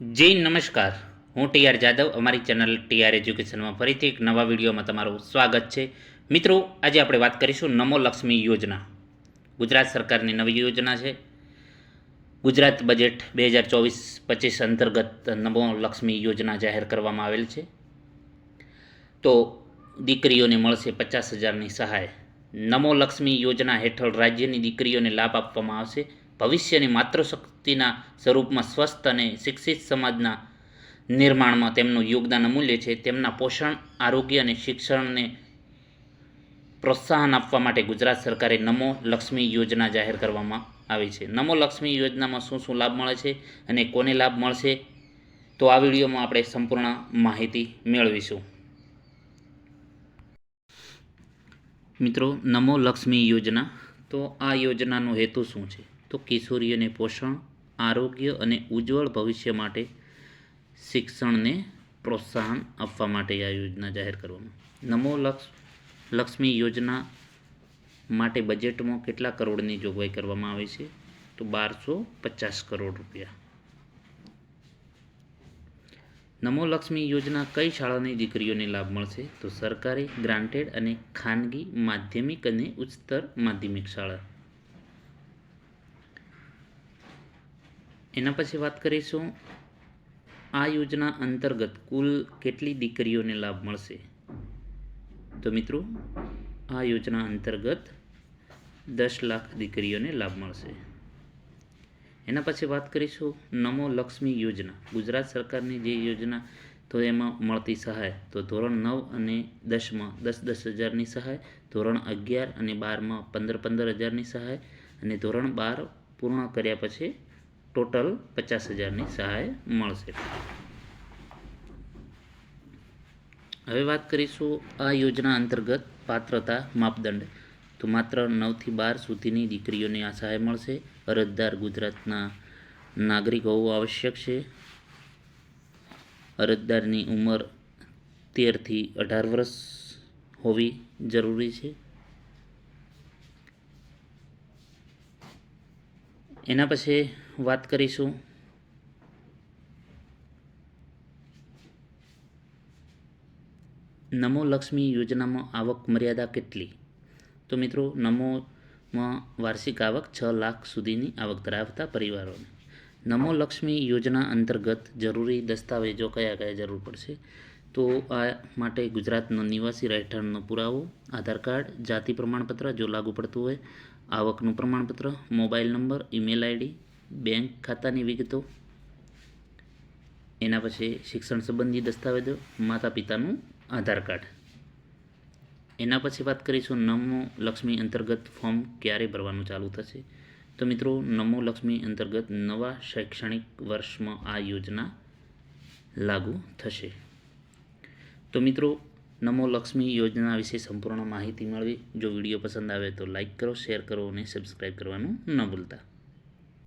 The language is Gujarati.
જી, નમસ્કાર. હું ટીઆર જાદવ. અમારી ચેનલ ટીઆર એજ્યુકેશનમાં ફરીથી એક નવા વિડીયોમાં તમારું સ્વાગત છે. મિત્રો, આજે આપણે વાત કરીશું નમો લક્ષ્મી યોજના. ગુજરાત સરકારની નવી યોજના છે. ગુજરાત બજેટ બે હજાર ચોવીસ પચીસ અંતર્ગત નમો લક્ષ્મી યોજના જાહેર કરવામાં આવેલ છે. તો દીકરીઓને મળશે પચાસ હજારની સહાય. નમો લક્ષ્મી યોજના હેઠળ રાજ્યની દીકરીઓને લાભ આપવામાં આવશે. ભવિષ્યની માતૃશક્તિના સ્વરૂપમાં સ્વસ્થ અને શિક્ષિત સમાજના નિર્માણમાં તેમનું યોગદાન અમૂલ્ય છે. તેમના પોષણ, આરોગ્ય અને શિક્ષણને પ્રોત્સાહન આપવા માટે ગુજરાત સરકારે નમો લક્ષ્મી યોજના જાહેર કરવામાં આવી છે. નમો લક્ષ્મી યોજનામાં શું શું લાભ મળે છે અને કોને લાભ મળશે? તો આ વિડીયોમાં આપણે સંપૂર્ણ માહિતી મેળવીશું. મિત્રો, નમો લક્ષ્મી યોજના. તો આ યોજનાનો હેતુ શું છે? તો કિશોરીઓને પોષણ, આરોગ્ય અને ઉજ્જવળ ભવિષ્ય માટે શિક્ષણને પ્રોત્સાહન આપવા માટે આ યોજના જાહેર કરવામાં. નમો લક્ષ લક્ષ્મી યોજના માટે બજેટમાં કેટલા કરોડની જોગવાઈ કરવામાં આવી છે? તો બારસો પચાસ કરોડ રૂપિયા. નમો લક્ષ્મી યોજના કઈ શાળાની દીકરીઓને લાભ મળશે? તો સરકારી, ગ્રાન્ટેડ અને ખાનગી માધ્યમિક અને ઉચ્ચતર માધ્યમિક શાળા. એના પછી વાત કરીશું આ યોજના અંતર્ગત કુલ કેટલી દીકરીઓને લાભ મળશે? તો મિત્રો, આ યોજના અંતર્ગત દસ લાખ દીકરીઓને લાભ મળશે. એના પછી વાત કરીશું નમો લક્ષ્મી યોજના. ગુજરાત સરકારની જે યોજના, તો એમાં મળતી સહાય, તો ધોરણ નવ અને દસમાં દસ દસ હજારની સહાય, ધોરણ અગિયાર અને બારમાં પંદર પંદર હજારની સહાય, અને ધોરણ બાર પૂર્ણ કર્યા પછી ટોટલ પચાસ હજારની સહાય મળશે. હવે વાત કરીશું આ યોજના અંતર્ગત પાત્રતા માપદંડ. તો માત્ર નવથી બાર સુધીની દીકરીઓને આ સહાય મળશે. અરજદાર ગુજરાતના નાગરિક હોવું આવશ્યક છે. અરજદારની ઉંમર તેરથી અઢાર વર્ષ હોવી જરૂરી છે. એના પછી વાત કરીશું. નમો લક્ષ્મી યોજનામાં આવક મર્યાદા કેટલી? તો મિત્રો, નમોમાં વાર્ષિક આવક છ લાખ સુધીની આવક ધરાવતા પરિવારોને. નમો લક્ષ્મી યોજના અંતર્ગત જરૂરી દસ્તાવેજો કયા કયા જરૂર પડશે? તો આ માટે ગુજરાતનો નિવાસી રહેઠાણનો પુરાવો, આધાર કાર્ડ, જાતિ પ્રમાણપત્ર જો લાગુ પડતું હોય આવકનું પ્રમાણપત્ર, mobile number, email ID, bank ખાતાની વિગતો, એના પછી શિક્ષણ સંબંધી દસ્તાવેજો માતા પિતાનું આધાર કાર્ડ. એના પછી વાત કરીશું નમો લક્ષ્મી અંતર્ગત ફોર્મ ક્યારે ભરવાનું ચાલુ થશે. તો મિત્રો, નમો લક્ષ્મી અંતર્ગત નવા શૈક્ષણિક વર્ષમાં આ યોજના લાગુ થશે. તો મિત્રો નમો લક્ષ્મી યોજના વિશે સંપૂર્ણ માહિતી મળવી. જો વીડિયો પસંદ આવે તો લાઈક કરો શેર કરો અને સબસ્ક્રાઈબ કરવાનું ન ભૂલતા.